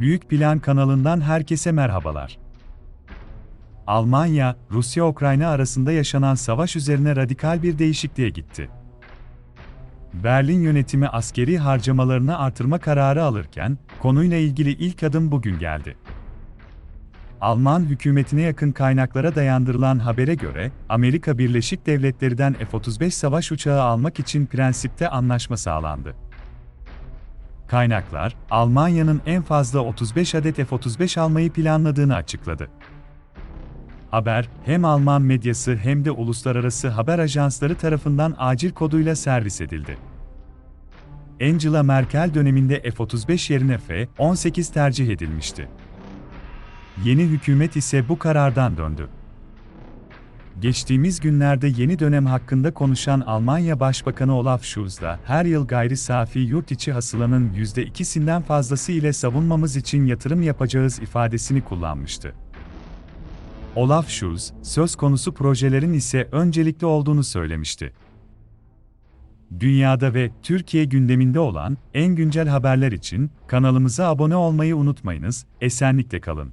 Büyük Plan kanalından herkese merhabalar. Almanya, Rusya-Ukrayna arasında yaşanan savaş üzerine radikal bir değişikliğe gitti. Berlin yönetimi askeri harcamalarını artırma kararı alırken, konuyla ilgili ilk adım bugün geldi. Alman hükümetine yakın kaynaklara dayandırılan habere göre, Amerika Birleşik Devletleri'den F-35 savaş uçağı almak için prensipte anlaşma sağlandı. Kaynaklar, Almanya'nın en fazla 35 adet F-35 almayı planladığını açıkladı. Haber, hem Alman medyası hem de uluslararası haber ajansları tarafından acil koduyla servis edildi. Angela Merkel döneminde F-35 yerine F-18 tercih edilmişti. Yeni hükümet ise bu karardan döndü. Geçtiğimiz günlerde yeni dönem hakkında konuşan Almanya Başbakanı Olaf Scholz da her yıl gayri safi yurt içi hasılanın %2'sinden fazlası ile savunmamız için yatırım yapacağız ifadesini kullanmıştı. Olaf Scholz, söz konusu projelerin ise öncelikli olduğunu söylemişti. Dünyada ve Türkiye gündeminde olan en güncel haberler için kanalımıza abone olmayı unutmayınız, esenlikle kalın.